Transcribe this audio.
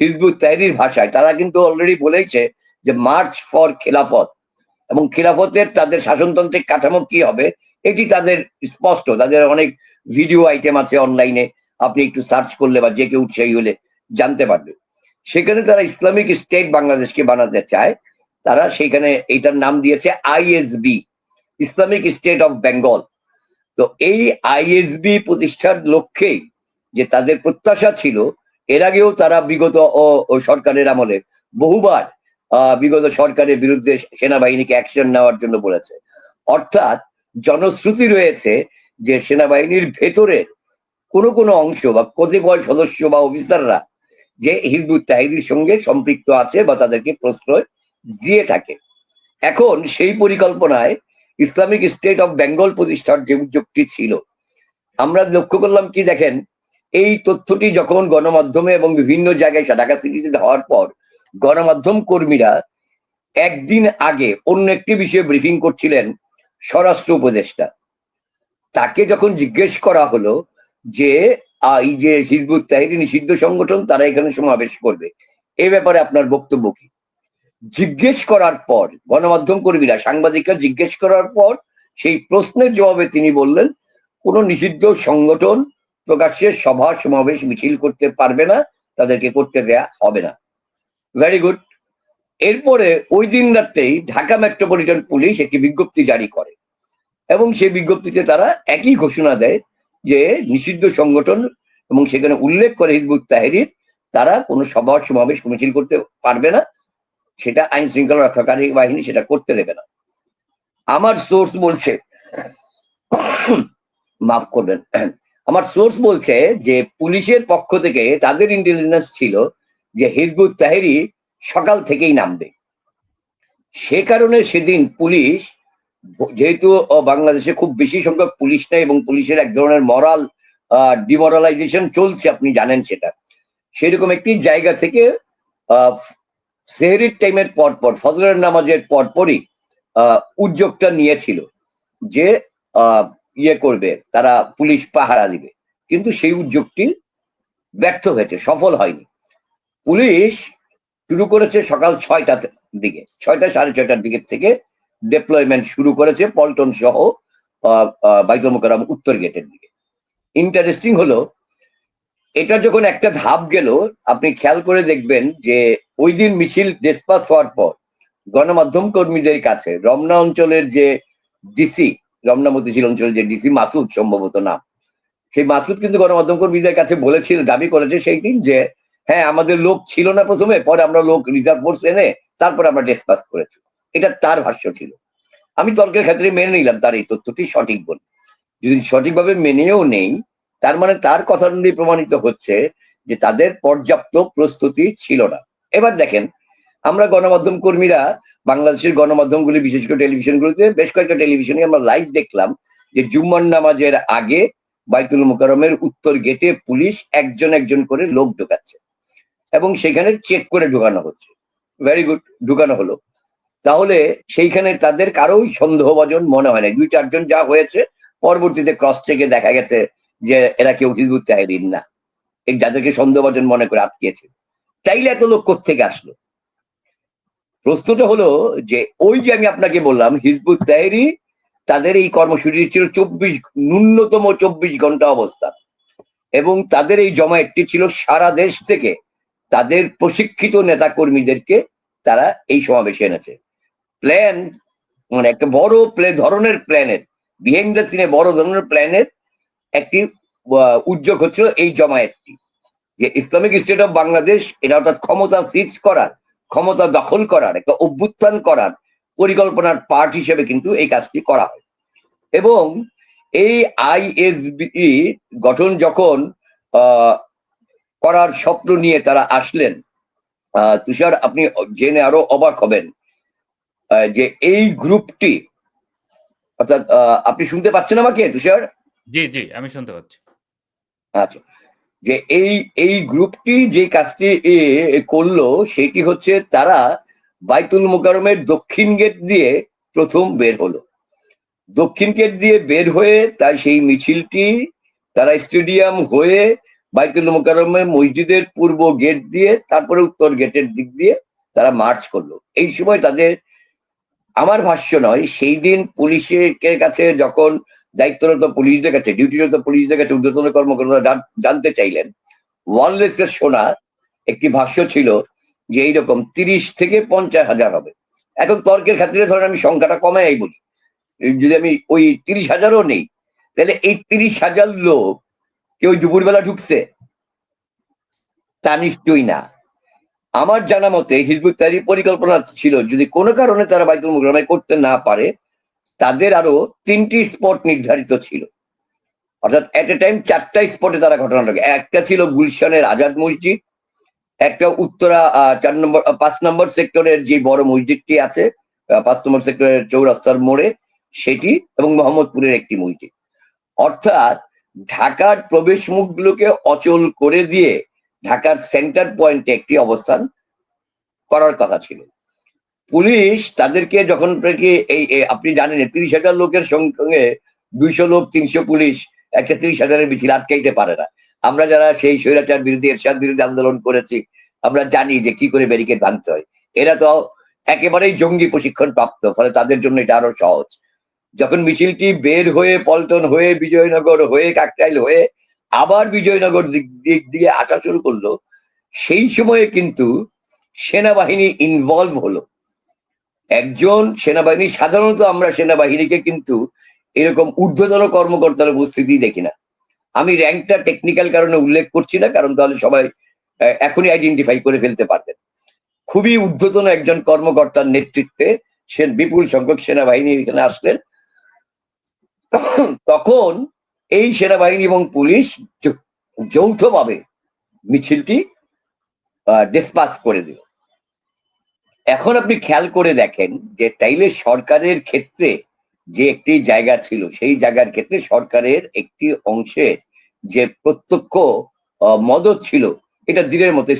Hizb ut Tahrir ভাষায়। তারা কিন্তু অলরেডি বলেছে যে মার্চ ফর খেলাফত। এবং খেলাফতের তাদের শাসনতান্ত্রিক কাঠামো কি হবে, এটি তাদের স্পষ্ট। তাদের অনেক ভিডিও আইটেম আছে অনলাইনে আপনি একটু সার্চ করলে বা যে কেউ উৎসাহী হলে জানতে পারবে। সেখানে তারা ইসলামিক স্টেট বাংলাদেশকে বানাতে চায়। তারা সেখানে এইটার নাম দিয়েছে ISB Islamic state of Bengal তো এই আইএসবি প্রতিষ্ঠার লক্ষ্যেই যে তাদের প্রত্যাশা ছিল এর আগেও তারা বিগত সরকারের আমলে বহুবার বিগত সরকারের বিরুদ্ধে সেনাবাহিনীকে অ্যাকশন নেওয়ার জন্য বলেছে। অর্থাৎ জনশ্রুতি রয়েছে যে সেনাবাহিনীর ভেতরের কোনো কোনো অংশ বা কতিপয় সদস্য বা অফিসাররা যে হিজবুত তাহিরির সঙ্গে সম্পৃক্ত আছে বা তাদেরকে প্রশ্রয় দিয়ে থাকে। এখন সেই পরিকল্পনায় ইসলামিক স্টেট অফ বেঙ্গল প্রতিষ্ঠার যে উদ্যোগটি ছিল, আমরা লক্ষ্য করলাম কি দেখেন এই তথ্যটি যখন গণমাধ্যমে এবং বিভিন্ন জায়গায় ঢাকা সিটিতে হওয়ার পর গণমাধ্যম কর্মীরা একদিন আগে অন্য একটি বিষয়ে ব্রিফিং করছিলেন স্বরাষ্ট্র উপদেষ্টা। তাকে যখন জিজ্ঞেস করা হলো যে এই যে হিজবুত তাহিরি নিষিদ্ধ সংগঠন, তারা এখানে সমাবেশ করবে। এ ব্যাপারে আপনার বক্তব্য কি? জিজ্ঞেস করার পর, গণমাধ্যম কর্মীরা, সাংবাদিকরা জিজ্ঞেস করার পর সেই প্রশ্নের জবাবে তিনি বললেন, কোন নিষিদ্ধ সংগঠন প্রকাশ্যে সভা, সমাবেশ, মিছিল করতে পারবে না, তাদেরকে করতে দেয়া হবে না। ভেরি গুড এরপরে ওই দিন রাত্রেই ঢাকা মেট্রোপলিটন পুলিশ একটি বিজ্ঞপ্তি জারি করে এবং সেই বিজ্ঞপ্তিতে তারা একই ঘোষণা দেয় যে নিষিদ্ধ সংগঠন এবং সেখানে উল্লেখ করে হিজবুত তাহেরির তারা কোনো সভা, সমাবেশ মিছিল করতে পারবে না, সেটা আইন শৃঙ্খলা রক্ষাকারী বাহিনী সেটা করতে দেবে না। আমার সোর্স বলছে, মাফ করবেন আমার সোর্স বলছে যে পুলিশের পক্ষ থেকে তাদের ইন্টেলিজেন্স ছিল যে হিজবুত তাহেরি সকাল থেকেই নামবে। সে কারণে সেদিন পুলিশ যেহেতু বাংলাদেশে খুব বেশি সংখ্যক পুলিশ নেই এবং পুলিশের এক ধরনের মরাল ডিমোরালাইজেশন চলছে আপনি জানেন সেটা। সেরকম একটি জায়গা থেকে সেহরির টাইমের পর পর ফজরের নামাজের পরপরই আহ, উদ্যোগটা নিয়েছিল যে ইয়ে করবে, তারা পুলিশ পাহারা দিবে। কিন্তু সেই উদ্যোগটি ব্যর্থ হয়েছে, সফল হয়নি। পুলিশ শুরু করেছে সকাল ছয়টা দিকে, ছয়টা সাড়ে ছয়টার দিকে থেকে ডেপ্লয়মেন্ট শুরু করেছে পল্টন সহ বাইতুল মোকাররম উত্তর গেটের দিকে। ইন্টারেস্টিং হলো, এটা যখন একটা ধাপ গেল, আপনি খেয়াল করে দেখবেন যে ওই দিন মিছিল ডেসপাস হওয়ার পর গণমাধ্যম কর্মীদের কাছে, রমনা অঞ্চলের যে ডিসি রমনা মতিঝিল অঞ্চলের যে ডিসি মাসুদ সম্ভবত নাম। সেই মাসুদ কিন্তু গণমাধ্যম কর্মীদের কাছে বলেছিল, দাবি করেছে সেই দিন যে হ্যাঁ আমাদের লোক ছিল না প্রথমে, পরে আমরা লোক রিজার্ভ ফোর্স এনে তারপর আমরা ডিসপাস করেছি। এটা তার ভাষ্য ছিল। আমি তর্কের ক্ষেত্রে মেনে নিলাম, তার এই তথ্যটি সঠিক বলে। যদি সঠিকভাবে মেনেও নেই, তার মানে তার কথা প্রমাণিত হচ্ছে যে তাদের পর্যাপ্ত প্রস্তুতি ছিল না। এবার দেখেন আমরা গণমাধ্যম কর্মীরা বাংলাদেশের গণমাধ্যমগুলি, বিশেষ করে টেলিভিশনগুলিতে বেশ কয়েকটা টেলিভিশনে আমরা লাইভ দেখলাম যে জুম্মান নামাজের আগে বাইতুল মোকারমের উত্তর গেটে পুলিশ একজন একজন করে লোক ঢোকাচ্ছে এবং সেখানে চেক করে ঢোকানো হচ্ছে। ভেরি গুড ঢুকানো হলো। তাহলে সেইখানে তাদের কারোই সন্দেহভাজন মনে হয় না দুই চারজন যা হয়েছে, পরবর্তীতে ক্রস চেকে দেখা গেছে যে এরা কেউ হিজবুত তাহেরিন না। যাদেরকে সন্দেহভাজন মনে করে আটকেছে। তাইলে এত লোক থেকে আসলো? প্রশ্নটা হলো যে, ওই যে আমি আপনাকে বললাম, হিজবুত তাহেরি, তাদের এই কর্মসূচি ছিল চব্বিশ, ন্যূনতম চব্বিশ ঘণ্টা অবস্থা। এবং তাদের এই জমায়েতটি ছিল সারা দেশ থেকে। তাদের প্রশিক্ষিত নেতা কর্মীদেরকে তারা এই সমাবেশে এনেছে। প্ল্যান মানে একটা বড় প্লে, ধরনের প্ল্যানের বিহাইন্ড দ্য সিনে বড় ধরনের প্ল্যানের একটি উদ্যোগ হচ্ছিল এই জমায়েতটি। যে ইসলামিক স্টেট অফ বাংলাদেশ, এটা অর্থাৎ ক্ষমতা সিজ করার ক্ষমতা দখল করার একটা অভ্যুত্থান করার পরিকল্পনার পার্ট হিসেবে কিন্তু এই কাজটি করা হয়। এবং এই আইএসবি গঠন যখন করার স্বপ্ন নিয়ে তারা আসলেন আহ, তুষার আপনি জেনে আরও অবাক হবেন যে এই গ্রুপটি অর্থাৎ আহ, আপনি শুনতে পাচ্ছেন আমাকে তুষার? জি জি আমি শুনতে পাচ্ছি। আচ্ছা। যে এই এই গ্রুপটি যে কাজটি করল, সেটি হচ্ছে তারা বাইতুল মোকারমের দক্ষিণ গেট দিয়ে প্রথম বের হলো। দক্ষিণ গেট দিয়ে বের হয়ে তার সেই মিছিলটি, তারা স্টেডিয়াম হয়ে বাইতুল মোকারমে মসজিদের পূর্ব গেট দিয়ে, তারপরে উত্তর গেটের দিক দিয়ে তারা মার্চ করল। এই সময় তাদের, আমার ভাষ্য নয়, সেই দিন পুলিশের কাছে যখন দায়িত্বরত পুলিশদের কাছে, ডিউটিরত পুলিশদের কাছে ঊর্ধ্বতন কর্মকর্তারা জানতে চাইলেন। ওয়ারলেসের শোনা একটি ভাষ্য ছিল যে এইরকম তিরিশ থেকে পঞ্চাশ হাজার হবে। এখন তর্কের খাতিরে ধরেন আমি সংখ্যাটা কমাই বলি। যদি আমি ওই তিরিশ হাজারও নেই, তাহলে এই তিরিশ হাজার লোক কেউ দুপুরবেলা ঢুকছে? তা নিশ্চয়ই না। আমার জানা মতে হিজবুত তারির পরিকল্পনা ছিল যদি কোনো কারণে তারা বাইতুল মুকরমায় করতে না পারে তাদের আরও তিনটি স্পট নির্ধারিত ছিল। অর্থাৎ এট এ টাইম চারটা স্পটে তারা ঘটনাটাকে একটা ছিল গুলশানের আজাদ মসজিদ, একটা উত্তরা চার নম্বর পাঁচ নম্বর সেক্টরের যে বড় মসজিদটি আছে পাঁচ নম্বর সেক্টরের চৌরাস্তার মোড়ে, সেটি এবং মোহাম্মদপুরের একটি মসজিদ। অর্থাৎ ঢাকার প্রবেশ মুখগুলোকে অচল করে দিয়ে ঢাকার সেন্টার পয়েন্টে একটি অবস্থান করার কথা ছিল। পুলিশ তাদেরকে যখন এই আপনি জানেন তিরিশ হাজার লোকের সঙ্গে দুইশো লোক, তিনশো পুলিশ একটা তিরিশ হাজারের মিছিল আটকাইতে পারে না। আমরা যারা সেই স্বৈরাচার বিরোধী, এরশাদ বিরোধী আন্দোলন করেছি, আমরা জানি যে কি করে ব্যারিকেড ভাঙতে হয়। এরা তো একেবারেই জঙ্গি প্রশিক্ষণ প্রাপ্ত ফলে তাদের জন্য এটা আরও সহজ। যখন মিছিলটি বের হয়ে পল্টন হয়ে বিজয়নগর হয়ে কাকটাইল হয়ে আবার বিজয়নগর দিক দিক দিয়ে আসা শুরু করল, সেই সময়ে কিন্তু সেনাবাহিনী ইনভলভ হলো। একজন সেনাবাহিনী, সাধারণত আমরা সেনাবাহিনীকে কিন্তু এরকম ঊর্ধ্বতন কর্মকর্তার উপস্থিতি দেখি না। আমি র্যাঙ্কটা টেকনিক্যাল কারণে উল্লেখ করছি না, কারণ তাহলে সবাই এখনই আইডেন্টিফাই করে ফেলতে পারবেন। খুবই ঊর্ধ্বতন একজন কর্মকর্তার নেতৃত্বে সে বিপুল সংখ্যক সেনাবাহিনী এখানে আসলেন। তখন এই সেনাবাহিনী এবং পুলিশ যৌথভাবে মিছিলটি ডিসপাস করে দিল। এখন আপনি খেয়াল করে দেখেন যে তাইলে সরকারের ক্ষেত্রে যে একটি জায়গা ছিল, সেই জায়গার ক্ষেত্রে সরকারের একটি অংশের যে প্রত্যক্ষ মদত ছিল, এটা দিনের মতো